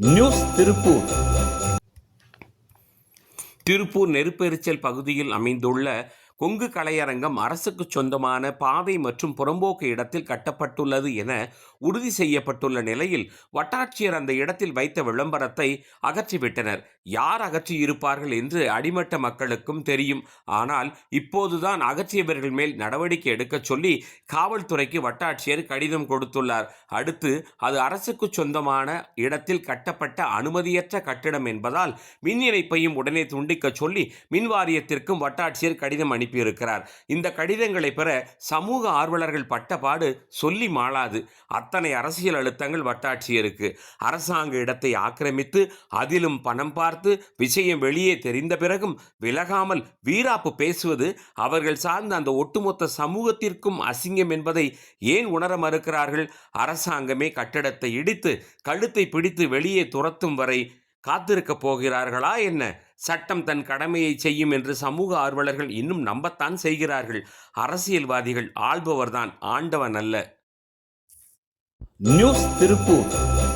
News Tiruppur. Tiruppur நெருப்பெரிச்சல் பகுதியில் அமைந்துள்ள கொங்கு கலையரங்கம் அரசுக்கு சொந்தமான பாதை மற்றும் புறம்போக்கு இடத்தில் கட்டப்பட்டுள்ளது என உறுதி செய்யப்பட்டுள்ள நிலையில் வட்டாட்சியர் அந்த இடத்தில் வைத்த விளம்பரத்தை அகற்றிவிட்டனர். யார் அகற்றியிருப்பார்கள் என்று அடிமட்ட மக்களுக்கும் தெரியும். ஆனால் இப்போதுதான் அகற்றியவர்கள் மேல் நடவடிக்கை எடுக்கச் சொல்லி காவல்துறைக்கு வட்டாட்சியர் கடிதம் கொடுத்துள்ளார். அடுத்து அது அரசுக்கு சொந்தமான இடத்தில் கட்டப்பட்ட அனுமதியற்ற கட்டிடம் என்பதால் மின் இணைப்பையும் உடனே துண்டிக்கச் சொல்லி மின் வாரியத்திற்கும் வட்டாட்சியர் கடிதம் அனுப்பியிருக்கிறார். இந்த கடிதங்களை பெற சமூக ஆர்வலர்கள் பட்டபாடு சொல்லி மாளாது. அத்தனை அரசியல் அழுத்தங்கள் வட்டாட்சியருக்கு அரசாங்க இடத்தை ஆக்கிரமித்து அதிலும் பணம் பார்த்து விஷயம் வெளியே தெரிந்த பிறகும் விலகாமல் வீராப்பு பேசுவது அவர்கள் சார்ந்த அந்த ஒட்டுமொத்த சமூகத்திற்கும் அசிங்கம் என்பதை ஏன் உணர மறுக்கிறார்கள்? அரசாங்கமே கட்டடத்தை இடித்து கழுத்தை பிடித்து வெளியே துரத்தும் வரை காத்திருக்கப் போகிறார்களா என்ன? சட்டம் தன் கடமையை செய்யும் என்று சமூக ஆர்வலர்கள் இன்னும் நம்பத்தான் செய்கிறார்கள். அரசியல்வாதிகள் ஆள்பவர்தான் ஆண்டவன் அல்ல. நியூஸ் திருப்பூர்.